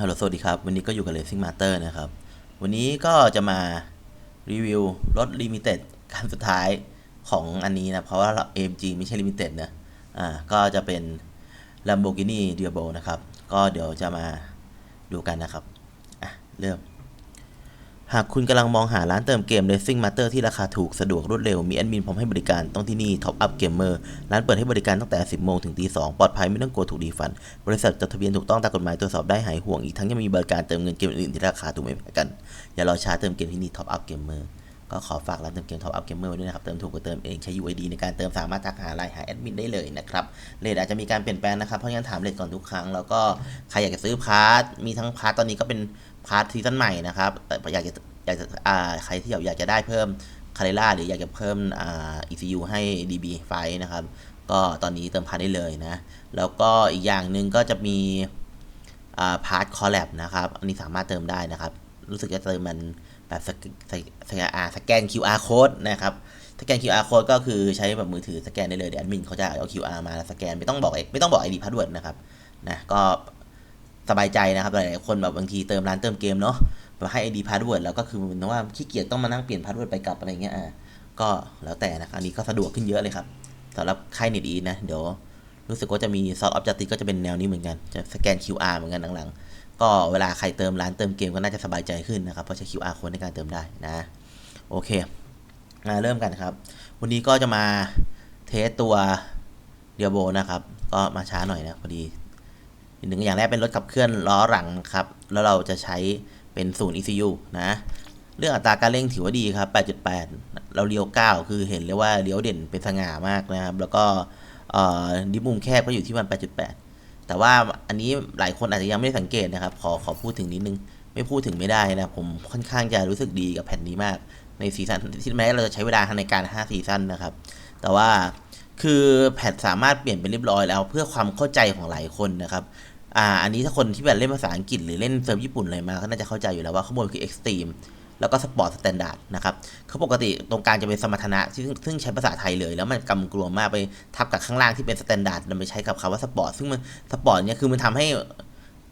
ฮัลโหลสวัสดีครับ วันนี้ก็อยู่กับ Racing Master นะครับ วันนี้ก็จะมารีวิวรถ Limited คันสุดท้ายของอันนี้นะ เพราะว่า AMG ไม่ใช่ Limited นะ อ่า ก็จะเป็น Lamborghini Diablo นะครับ ก็เดี๋ยวจะมาดูกันนะครับ อะ เริ่ม หากคุณกำลังมองหาร้านเติมเกม Racing Master ที่ราคาถูก สะดวกรวดเร็ว มีแอดมินพร้อมให้บริการ ต้องที่นี่ Top Up Gamer ร้านเปิดให้บริการตั้งแต่ 10 โมงถึงตี 2 ปลอดภัยไม่ต้องกลัวถูกดีฟัน บริษัทจดทะเบียนถูกต้องตามกฎหมายตรวจสอบได้หายห่วง อีกทั้งยังมีบริการเติมเงินเกมอื่นๆที่ราคาถูกไม่แพ้กัน อย่ารอช้าเติมเกมที่นี่ Top Up Gamer ก็ขอฝากร้านเติมเกม Top Up Gamer ไว้ด้วยนะครับ เติมถูกกว่าเติมเอง ใช้ UID ในการเติมสามารถทักหาไลน์หาแอดมินได้เลยนะครับ เรทอาจจะมีการเปลี่ยนแปลงนะครับ เพราะงั้นถามเรทก่อนทุกครั้ง แล้วก็ใครอยากจะซื้อพาร์ท มีทั้งพาร์ทตอนนี้ก็เป็น พาร์ทซีซั่นใหม่นะครับแต่อยากจะอยากจะใครที่อยากจะได้เพิ่มคาเรล่าหรืออยากจะเพิ่มอ่า ECU ให้ DB ไฟนะครับ ก็ตอนนี้เติมพาร์ทได้เลยนะ แล้วก็อีกอย่างหนึ่งก็จะมีอ่าพาร์ทคอลแลบนะครับ อันนี้สามารถเติมได้นะครับ รู้สึกจะเติมมันแบบสแกสแกนอ่าสแกน QR code นะครับสแกน QR code ก็คือใช้แบบมือถือสแกนได้เลยเดี๋ยวแอดมินเขาจะเอา QR มาสแกนไม่ต้องบอกไม่ต้องบอก ID password นะครับนะก็ สบายใจนะครับหลายๆคนแบบบางทีเติมร้านเติมเกมเนาะแบบให้ ID password แล้วก็คือเหมือนว่าขี้เกียจต้องมานั่งเปลี่ยน password ไปกลับอะไรเงี้ยอ่าก็แล้วแต่นะอันนี้ก็สะดวกขึ้นเยอะเลยครับสำหรับค่ายเน็ตอีนะเดี๋ยวรู้สึกว่าจะมีซอฟต์ออบจัติก็จะเป็นแนวนี้เหมือนกัน จะสแกน QR เหมือนกันหลังๆ ก็เวลาใครเติมร้านเติมเกมก็น่าจะสบายใจขึ้นนะครับ เพราะใช้ QR code ในการเติมได้นะ โอเค มาเริ่มกันครับ วันนี้ก็จะมาเทสตัวเดียโบนะครับ ก็มาช้าหน่อยนะพอดี หนึ่งอย่างแรกเป็นรถขับเคลื่อนล้อหลังครับ แล้วเราจะใช้เป็นศูนย์ ECU นะ เรื่องอัตราการเร่งถือว่าดีครับ 8.8 เราเลี้ยว 9 คือเห็นเลยว่าเลี้ยวเด่นเป็นสง่ามากนะครับ แล้วก็ดิมุมแคบก็อยู่ที่มัน 8.8 แต่ว่าอันนี้หลายคนอาจจะยังไม่ได้สังเกตนะครับ ขอขอพูดถึงนิดนึง ไม่พูดถึงไม่ได้นะผมค่อนข้างจะรู้สึกดีกับแผ่นนี้มาก ในซีซั่นที่แม้เราจะใช้เวลาในการ 5 ซีซั่นนะครับ แต่ว่าคือแพทสามารถเปลี่ยนเป็นเรียบร้อยแล้วเพื่อความเข้าใจของหลายคนนะครับ อ่า อันนี้ถ้าคนที่แบบเล่นภาษาอังกฤษหรือเล่นเซิร์ฟญี่ปุ่นอะไรมาก็น่าจะเข้าใจอยู่แล้วว่าข้างบนคือ Extreme แล้วก็สปอร์ตสแตนดาร์ดนะครับเขาปกติตรงกลางจะเป็นสมรรถนะซึ่งซึ่งใช้ภาษาไทยเลย แล้วมันกำกลัวมากไปทับกับข้างล่างที่เป็นสแตนดาร์ดนไปใช้กับคำว่าสปอร์ตซึ่งมันสปอร์ตเนี่ยคือมันทำให้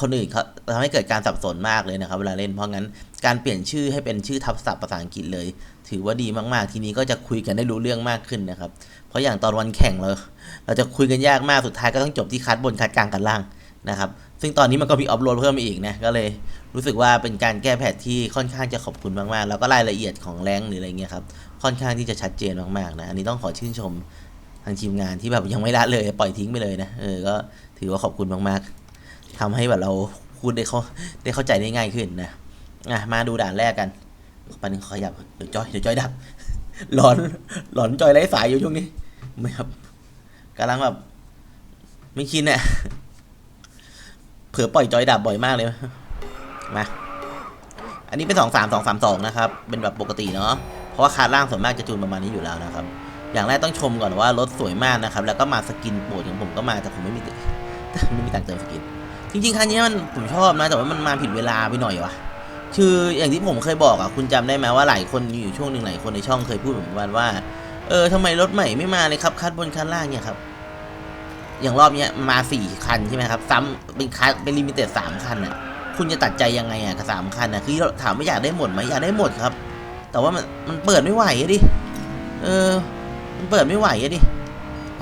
คนอื่นเขาทำให้เกิดการสับสนมากเลยนะครับ เวลาเล่นเพราะงั้นการเปลี่ยนชื่อให้เป็นชื่อทับศัพท์ภาษาอังกฤษเลย ถือว่าดีมากๆ ทีนี้ก็จะคุยกันได้รู้เรื่องมากขึ้นนะครับ เพราะอย่างตอนวันแข่งเราเราจะคุยกันยากมากสุดท้ายก็ต้องจบที่คัดบนคัดกลางกันล่าง นะครับ ซึ่งตอนนี้มันก็มีออฟโหลดเพิ่มมาอีกนะ ก็เลยรู้สึกว่าเป็นการแก้แผนที่ค่อนข้างจะขอบคุณมากๆ แล้วก็รายละเอียดของแรงหรืออะไรเงี้ยครับ ค่อนข้างที่จะชัดเจนมากๆนะ อันนี้ต้องขอชื่นชมทางทีมงานที่แบบยังไม่ละเลยปล่อยทิ้งไปเลยนะ เออ ก็ถือว่าขอบคุณมากๆทำให้แบบเราพูดได้เข้าได้เข้าใจได้ง่ายขึ้นนะ อะ มาดูด่านแรกกันปันงขยับเดี๋ยวจอยเดี๋ยวจอยดับ หลอนหลอนจอยไร้สายอยู่ช่วงนี้ ไม่ครับกำลังแบบไม่คิดเนี่ย เผื่อปล่อยจอยดับบ่อยมากเลย มา อันนี้เป็นสองสามสองสามสองนะครับ เป็นแบบปกติเนาะ เพราะว่าคาร์ล่างส่วนมากจะจูนประมาณนี้อยู่แล้วนะครับ อย่างแรกต้องชมก่อนว่ารถสวยมากนะครับ แล้วก็มาสกินโปรดของผมก็มา แต่ผมไม่มีไม่มีตังค์เติมสกิน จริงๆคันนี้มันผมชอบนะ แต่ว่ามันมาผิดเวลาไปหน่อยวะคืออย่างที่ผมเคยบอกอะคุณจำได้ไหมว่าหลายคนอยู่ช่วงหนึ่งหลายคนในช่องเคยพูดเหมือนกันว่า เออทำไมรถใหม่ไม่มาเลยครับคัดบนคันล่างเนี่ยครับ อย่างรอบนี้มาสี่คันใช่ไหมครับ ซ้ำเป็นคัสเป็นลิมิเต็ดสามคันอะคุณจะตัดใจยังไงอะกับสามคันอะคือถามว่าอยากได้หมดไหมอยากได้หมดครับ แต่ว่ามันมันเปิดไม่ไหวอะดิเออ มันเปิดไม่ไหวอะดิ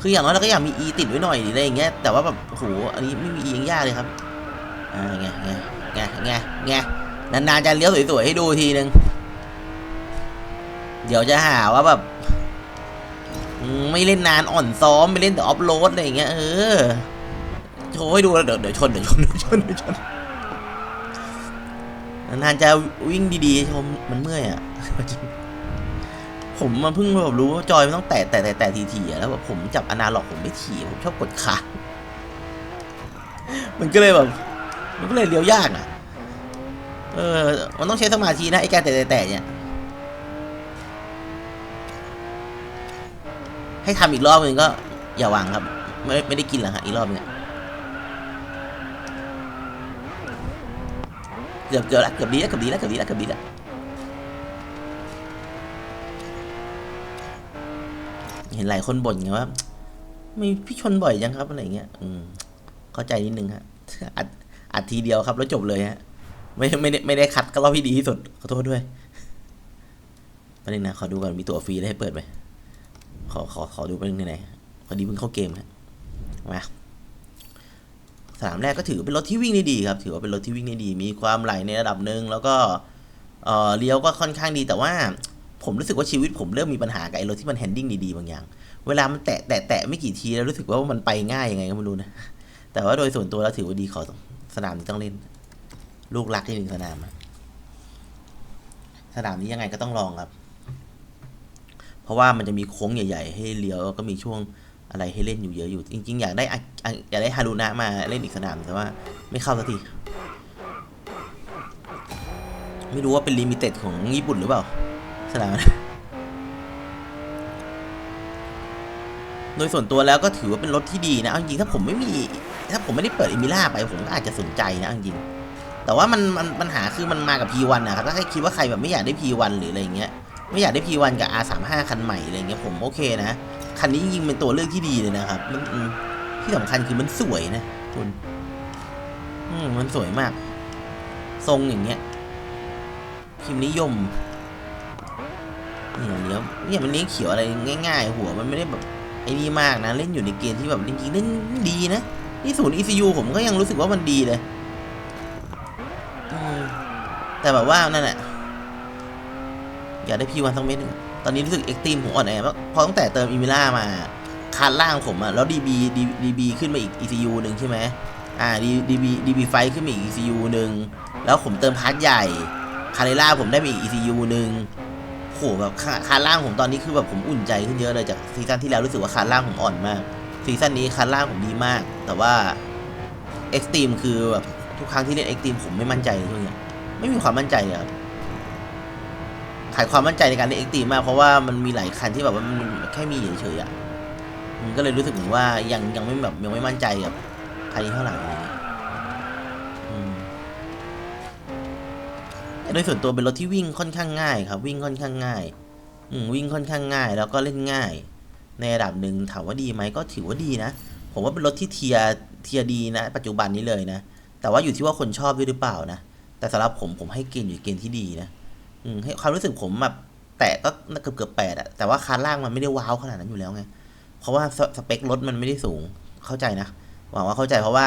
คืออย่างน้อยเราก็อยากมี E ติดไว้หน่อยอะไรอย่างเงี้ยแต่ว่าแบบโหอันนี้ไม่มี E ยังยากเลยครับอ่าไงไงไงไงไงนานๆจะเลี้ยวสวยๆให้ดูทีนึงเดี๋ยวจะหาว่าแบบ ไม่เล่นนานอ่อนซ้อมไม่เล่นแต่ออฟโรดอะไรอย่างเงี้ยเออโชว์ให้ดูแล้วเดี๋ยวเดี๋ยวชนเดี๋ยวชนเดี๋ยวชนเดี๋ยวชนนานจะวิ่งดีๆชมมันเมื่อยอะผมมาเพิ่งแบบรู้ว่าจอยมันต้องแตะแตะแตะแตะทีๆแล้วแบบผมจับอนาล็อกผมไม่ถี่ผมชอบกดขามันก็เลยแบบ มันก็เลยเลี้ยวยากอะ เออ มันต้องใช้สมาธินะไอ้การแตะแตะแตะเนี่ย ให้ทำอีกรอบนึงก็อย่าหวังครับ ไม่ไม่ได้กินหรอกฮะอีกรอบหนึงอะเกือบเกือบละเกือบดีล้วเกือบดีล้วเกือบดีล้วเกือบดีล้วเห็นหลายคนบ่นไงว่าไม่พี่ชนบ่อยจังครับอะไรเงี้ย อืม เข้าใจนิดนึงฮะอาจอัดทีเดียวครับแล้วจบเลยฮะ ไม่ไม่ได้ไม่ได้คัดก็รอบที่ดีที่สุดขอโทษด้วยประเด็นนะขอดูก่อนมีตัวฟรีได้ให้เปิดไหม อขอขอดูไปหนึ่งไหนๆพอดีเพิ่งเข้าเกมฮะมาสนามแรกก็ถือเป็นรถที่วิ่งได้ดีครับ ถือว่าเป็นรถที่วิ่งได้ดี มีความไหลในระดับหนึ่งแล้วก็เออเลี้ยวก็ค่อนข้างดีแต่ว่าผมรู้สึกว่าชีวิตผมเริ่มมีปัญหากับไอ้รถที่มันแฮนดิ้งดีๆบางอย่าง เวลามันแตะแตะแตะไม่กี่ทีแล้วรู้สึกว่ามันไปง่ายยังไงก็ไม่รู้นะ แต่ว่าโดยส่วนตัวแล้วถือว่าดีขอสนามนี้ต้องเล่น ลูกรักที่หนึ่งสนามอะสนามนี้ยังไงก็ต้องลองครับ เพราะว่ามันจะมีโค้งใหญ่ ๆ ให้เลี้ยวก็มีช่วงอะไรให้เล่นอยู่เยอะอยู่ จริง ๆ อยากได้อยากได้ฮารุนะมาเล่นอีกสนามแต่ว่าไม่เข้าสักที ไม่รู้ว่าเป็นลิมิเต็ดของญี่ปุ่นหรือเปล่า สนามนั้นโดยส่วนตัวแล้วก็ถือว่าเป็นรถที่ดีนะอาจริงๆถ้าผมไม่มีถ้าผมไม่ได้เปิดเอมิล่าไปผมก็อาจจะสนใจนะอาจริงแต่ว่ามันมันปัญหาคือมันมากับ P1 นะครับถ้าใครคิดว่าใครแบบไม่อยากได้ P1 หรืออะไรเงี้ย ไม่อยากได้ P1 กับ R35 คันใหม่อะไรเงี้ยผมโอเคนะ คันนี้จริงๆเป็นตัวเลือกที่ดีเลยนะครับ มันมที่สำคัญคือมันสวยนะคุณอืมมันสวยมาก ทรงอย่างเงี้ยพิมพ์นิยมเนี่ยเลี้ยวเนี่ยมันเลี้ยงเขียวอะไรง่าย ๆ หัวมันไม่ได้แบบไอ้นี่มากนะ เล่นอยู่ในเกณฑ์ที่แบบจริงๆเล่นดีนะนี่ศูนย์ ECU ผมก็ยังรู้สึกว่ามันดีเลยแต่แบบว่านั่นแหละ อยากได้พีวันสักเม็ดหนึงตอนนี้รู้สึกเอ็กตีมผมอ่อนแอเพราะตั้งแต่เติมอีมิล่ามาคานล่างผมอะแล้ว DB DB ขึ้นมาอีก ECU หนึ่งใช่ไหมอ่า DB DB ไฟขึ้นมาอีก ECU หนึ่งแล้วผมเติมพาร์ทใหญ่คาเรล่าผมได้ไปอีก ECU หนึ่งโหแบบคาคานล่างผมตอนนี้คือแบบผมอุ่นใจขึ้นเยอะเลยจากซีซั่นที่แล้วรู้สึกว่าคานล่างผมอ่อนมากซีซั่นนี้คานล่างผมดีมาก แต่ว่าเอ็กซ์ตรีมคือแบบทุกครั้งที่เล่นเอ็กซ์ตรีมผมไม่มั่นใจเลยช่วงเนี้ยไม่มีความมั่นใจเลยครับ ขายความมั่นใจในการเล่นเอ็กซ์ตรีมมาก เพราะว่ามันมีหลายคันที่แบบว่ามันแค่มีเฉยๆอะมันก็เลยรู้สึกเหมือนว่ายังยังไม่แบบยังไม่มั่นใจกับคันนี้เท่าไหร่เงี้ยโดยส่วนตัวเป็นรถที่วิ่งค่อนข้างง่ายครับ วิ่งค่อนข้างง่าย อืวิ่งค่อนข้างง่าย แล้วก็เล่นง่าย ในระดับหนึ่งถามว่าดีไหมก็ถือว่าดีนะ ผมว่าเป็นรถที่เทียเทียดีนะ ปัจจุบันนี้เลยนะ แต่ว่าอยู่ที่ว่าคนชอบด้วยหรือเปล่านะ แต่สำหรับผมผมให้เกณฑ์อยู่เกณฑ์ที่ดีนะ ให้ความรู้สึกผมแบบแตะก็เกือบเกือบแปดอะแต่ว่าคานล่างมันไม่ได้ว้าวขนาดนั้นอยู่แล้วไง เพราะว่าสสเปครถมันไม่ได้สูงเข้าใจนะหวังว่าเข้าใจเพราะว่า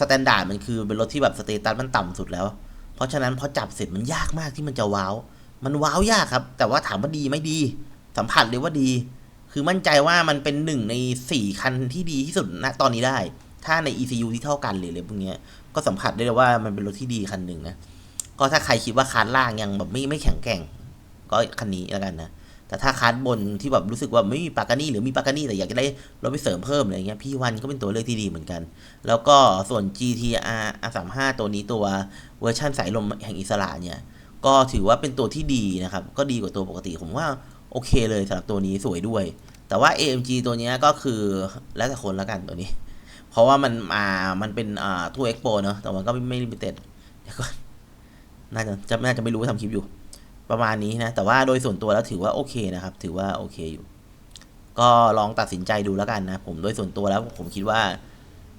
สแตนดาร์ดมันคือเป็นรถที่แบบสเตตัสมันต่ำสุดแล้ว เพราะฉะนั้นพอจับเสร็จมันยากมากที่มันจะว้าว มันว้าวยากครับ แต่ว่าถามว่าดีไม่ดี สัมผัสเลยว่าดี คือมั่นใจว่ามันเป็นหนึ่งในสี่คันที่ดีที่สุดณตอนนี้ได้ ถ้าใน ECU ที่เท่ากันหรืออะไรพวกนี้ก็สัมผัสได้เลยว่ามันเป็นรถที่ดีคันหนึ่งนะ ก็ถ้าใครคิดว่าคานล่างยังแบบไม่ไม่แข็งแกร่ง ก็คันนี้แล้วกันนะแต่ถ้าคานบนที่แบบรู้สึกว่าไม่มีปากกานี่หรือมีปากกานี่แต่อยากจะได้รถไปเสริมเพิ่มอะไรเงี้ยพี่วันก็เป็นตัวเลือกที่ดีเหมือนกัน แล้วก็ส่วน GTR R35 ตัวนี้ตัวเวอร์ชันสายลมแห่งอิสระเนี่ยก็ถือว่าเป็นตัวที่ดีนะครับ ก็ดีกว่าตัวปกติผมว่าโอเคเลยสำหรับตัวนี้สวยด้วย แต่ว่า AMG ตัวเนี้ยก็คือแล้วแต่คนและกันตัวนี้ เพราะว่ามันมามันเป็นอ่าทูเอ็กโปเนอะแต่มันก็ไม่ไม่ลิมิเต็ดเดี๋ยวก่อน น่าจะจะน่าจะไม่รู้ว่าทำคลิปอยู่ ประมาณนี้นะ แต่ว่าโดยส่วนตัวแล้วถือว่าโอเคนะครับ ถือว่าโอเคอยู่ ก็ลองตัดสินใจดูแล้วกันนะ ผมโดยส่วนตัวแล้วผมคิดว่า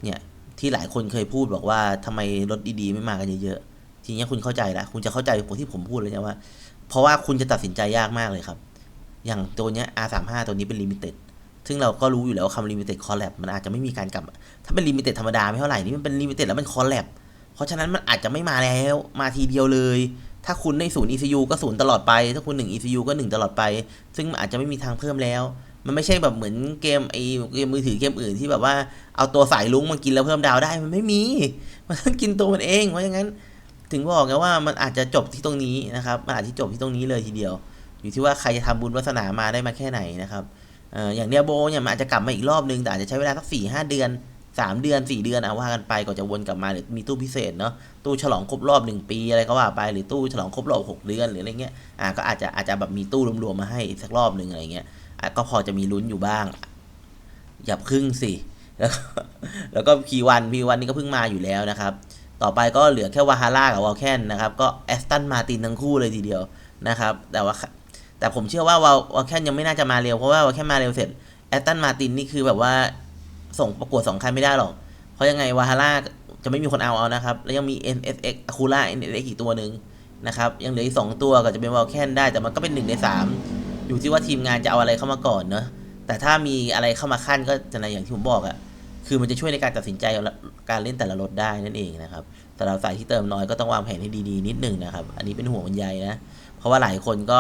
เนี่ยที่หลายคนเคยพูดบอกว่าทำไมรถดีๆ ไม่มากันเยอะๆ ทีนี้คุณเข้าใจแล้วคุณจะเข้าใจผมที่ผมพูดเลยนะว่า เพราะว่าคุณจะตัดสินใจยากมากเลยครับ อย่างตัวเนี้ย R35 ตัวนี้เป็นลิมิเต็ดซึ่งเราก็รู้อยู่แล้วว่าคำลิมิเต็ดคอลแลบมันอาจจะไม่มีการกลับ ถ้าเป็นลิมิเต็ดธรรมดาไม่เท่าไหร่นี่มันเป็นลิมิเต็ดแล้วมันคอลแลบ เพราะฉะนั้นมันอาจจะไม่มาแล้วมาทีเดียวเลย ถ้าคุณในศูนย์ ECU ก็ศูนย์ตลอดไป ถ้าคุณ 1 ECU ก็ 1 ตลอดไป ซึ่งมันอาจจะไม่มีทางเพิ่มแล้ว มันไม่ใช่แบบเหมือนเกมไอเกมมือถือเกมอื่นที่แบบว่าเอาตัวสายลุงมากินแล้วเพิ่มดาวได้มันไม่มี มันต้องกินตัวมันเอง เพราะฉะนั้นถึงบอกไงว่ามันอาจจะจบที่ตรงนี้นะครับมันอาจจะจบที่ตรงนี้เลยทีเดียว อยู่ที่ว่าใครจะทำบุญวาสนามาได้มาแค่ไหนนะครับอออย่างเนียโบเนี่ยมันอาจจะกลับมาอีกรอบนึงแต่อาจจะใช้เวลาสักสี่ห้าเดือน สามเดือนสี่เดือนเอาว่ากันไปก่อนจะวนกลับมาหรือมีตู้พิเศษเนาะตู้ฉลองครบรอบหนึ่งปีอะไรก็ว่าไปหรือตู้ฉลองครบรอบหกเดือนหรืออะไรเงี้ยอ่าก็อาจจะอาจจะแบบมีตู้รวมๆมาให้สักรอบหนึ่งอะไรเงี้ยก็พอจะมีลุ้นอยู่บ้าง อย่าพึ่งสิแล้วก็แล้วก็พีวันพีวันนี่ก็เพิ่งมาอยู่แล้วนะครับ ต่อไปก็เหลือแค่วาฮาร่ากับวอลแคนนะครับ ก็แอสตันมาตินทั้งคู่เลยทีเดียวนะครับ แต่ว่าแต่ผมเชื่อว่าวาลแคนยังไม่น่าจะมาเร็วเพราะว่าวาลแคนมาเร็วเสร็จแอสตันมาตินนี่คือแบบว่า ส่งประกวดสองคันไม่ได้หรอก เพราะยังไงวาฮาร่าจะไม่มีคนเอาเอานะครับ แล้วยังมี NSX Acura NSX อีกตัวหนึ่งนะครับ ยังเหลืออีกสองตัวก็จะเป็นวอลแคนได้ แต่มันก็เป็นหนึ่งในสามอยู่ที่ว่าทีมงานจะเอาอะไรเข้ามาก่อนเนอะแต่ถ้ามีอะไรเข้ามาขั้นก็จะในอย่างที่ผมบอกอะคือมันจะช่วยในการตัดสินใจการเล่นแต่ละรถได้นั่นเองนะครับแต่เราสายที่เติมน้อยก็ต้องวางแผนให้ดีๆนิดหนึ่งนะครับ อันนี้เป็นห่วงบรรยายนะ เพราะว่าหลายคนก็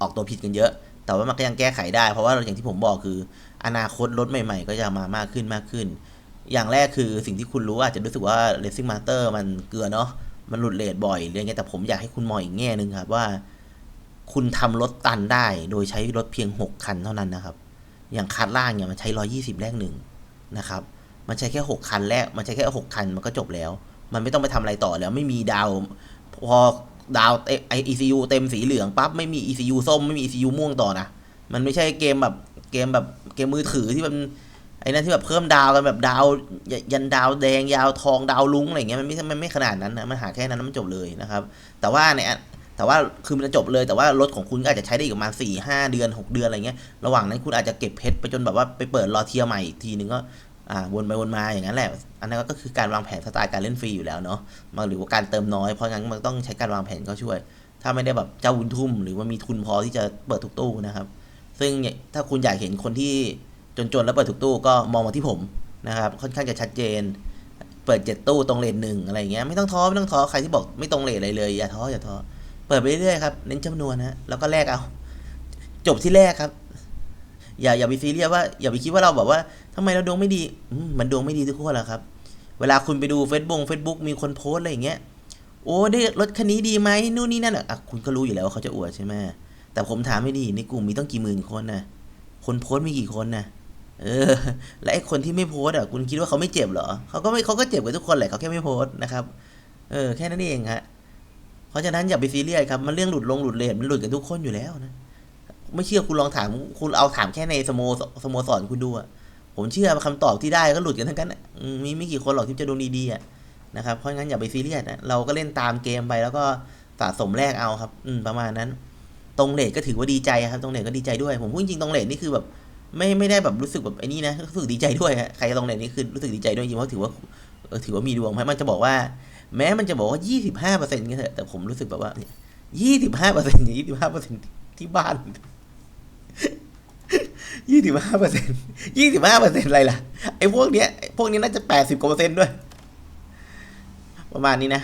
ออกตัวผิดกันเยอะ แต่ว่ามันก็ยังแก้ไขได้ เพราะว่าอย่างที่ผมบอกคือ อนาคตรถใหม่ ๆ ก็จะมามากขึ้นมากขึ้น อย่างแรกคือสิ่งที่คุณรู้อาจจะรู้สึกว่า Racing Master มันเกลือเนาะมันหลุดเลทบ่อยเรื่องเงี้แต่ผมอยากให้คุณมองอีกแง่หนึ่งครับว่า คุณทำรถตันได้โดยใช้รถเพียง 6 คันเท่านั้นนะครับ อย่างคันล่างเนี่ยมันใช้ 120 แรกหนึ่งนะครับมันใช้แค่ 6 คันแรกมันใช้แค่ 6 คันมันก็จบแล้ว มันไม่ต้องไปทำอะไรต่อแล้วไม่มีดาวพอดาวไอ ECU เต็มสีเหลืองปั๊บไม่มี ECU ส้มไม่มี ECU ม่วงต่อนะ มันไม่ใช่เกมแบบ เกมแบบเกมมือถือที่มันไอ้นั่นที่แบบเพิ่มดาวกันแบบดาว ยันดาวแดงยาวทองดาวลุ้งอะไรเงี้ยมันไม่มันไม่ขนาดนั้นนะมันหาแค่นั้นมันจบเลยนะครับ แต่ว่าในอันแต่ว่าคือมันจะจบเลยแต่ว่ารถของคุณก็อาจจะใช้ได้อีกประมาณสี่ห้าเดือนหกเดือนอะไรเงี้ยระหว่างนั้นคุณอาจจะเก็บเพชรไปจนแบบว่าไปเปิดรอเทียร์ใหม่อีกทีนึงก็อ่าวนไปวนมาอย่างนั้นแหละ อันนั้นก็คือการวางแผนสไตล์การเล่นฟรีอยู่แล้วเนาะมาหรือว่าการเติมน้อยเพราะงั้นมันต้องใช้การวางแผนก็ช่วย ถ้าไม่ได้แบบเจ้าบุญทุ่ม หรือว่ามีทุนพอที่จะเปิดทุกตู้นะครับ ซึ่งถ้าคุณอยากเห็นคนที่จนๆแล้วเปิดทุกตู้ก็มองมาที่ผมนะครับ ค่อนข้างจะชัดเจน เปิดเจ็ดตู้ตรงเลนหนึ่งอะไรเงี้ยไม่ต้องท้อไม่ต้องท้อใครที่บอกไม่ตรงเลนอะไรเลยอย่าท้ออย่าท้อเปิดไปเรื่อยๆครับเน้นจำนวนนะแล้วก็แลกเอา จบที่แรกครับ อย่าอย่าไปซีเรียสว่าอย่าไปคิดว่าเราแบบว่าทำไมเราดวงไม่ดีมันดวงไม่ดีทุกคนแหละครับ เวลาคุณไปดูเฟซบุ๊กเฟซบุ๊กมีคนโพสอะไรอย่างเงี้ยโอ้ได้รถคันนี้ดีไหมนู่นนี่นั่นอะอะคุณก็รู้อยู่แล้วว่าเขาจะอวดใช่ไหม แต่ผมถามไม่ดีในกลุ่มมีต้องกี่หมื่นคนนะคนโพสต์มีกี่คนนะเออ และไอ้คนที่ไม่โพสต์อะคุณคิดว่าเขาไม่เจ็บเหรอเขาก็ไม่เขาก็เจ็บกับทุกคนแหละเขาแค่ไม่โพสต์นะครับเออแค่นั้นเองฮะเพราะฉะนั้นอย่าไปซีเรียสครับมันเรื่องหลุดลงหลุดเลทมันหลุดกันทุกคนอยู่แล้วนะไม่เชื่อคุณลองถามคุณเอาถามแค่ในสโมสโมสรคุณดูอะผมเชื่อคำตอบที่ได้ก็หลุดกันทั้งนั้นมีไม่กี่คนหรอกที่จะดูดีๆอะนะครับเพราะงั้นอย่าไปซีเรียสนะเราก็เล่นตามเกมไปแล้วก็สะสมแรกเอาครับ อืมประมาณนั้น ตรงเลทก็ถือว่าดีใจครับตรงเลทก็ดีใจด้วย ผมพูดจริงๆตรงเลทนี่คือแบบไม่ไม่ได้แบบรู้สึกแบบไอ้นี่นะรู้สึกดีใจด้วยใครตรงเลทนี่คือรู้สึกดีใจด้วยจริงเพราะถือว่าถือว่ามีดวงให้มันจะบอกว่า แม้มันจะบอกว่ายี่สิบห้าเปอร์เซ็นต์ก็เถอะแต่ผมรู้สึกแบบว่ายี่สิบห้าเปอร์เซ็นต์ยี่สิบห้าเปอร์เซ็นต์ที่บ้านยี่สิบห้าเปอร์เซ็นต์ยี่สิบห้าเปอร์เซ็นต์อะไรล่ะไอ้พวกเนี้ยพวกนี้น่าจะแปดสิบกว่าเปอร์เซ็นต์ด้วย ประมาณนี้นะ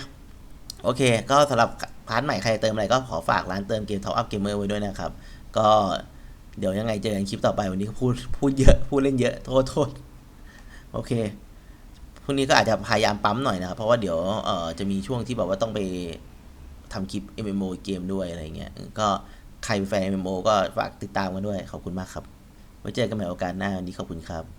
โอเค ก็สำหรับ พาร์ทใหม่ใครเติมอะไรก็ขอฝากร้านเติมเกม Top Up Gamer ไว้ด้วยนะครับ ก็เดี๋ยวยังไงเจอกันคลิปต่อไปวันนี้พูดพูดเยอะพูดเล่นเยอะโทษโทษโอเคพรุ่งนี้ก็อาจจะพยายามปั๊มหน่อยนะครับ เพราะว่าเดี๋ยวเอ่อจะมีช่วงที่แบบว่าต้องไปทำคลิป MMO เกมด้วยอะไรเงี้ยก็ใครเป็นแฟน MMO ก็ฝากติดตามกันด้วย ขอบคุณมากครับไว้เจอกันใหม่โอกาสหน้าวันนี้ขอบคุณครับ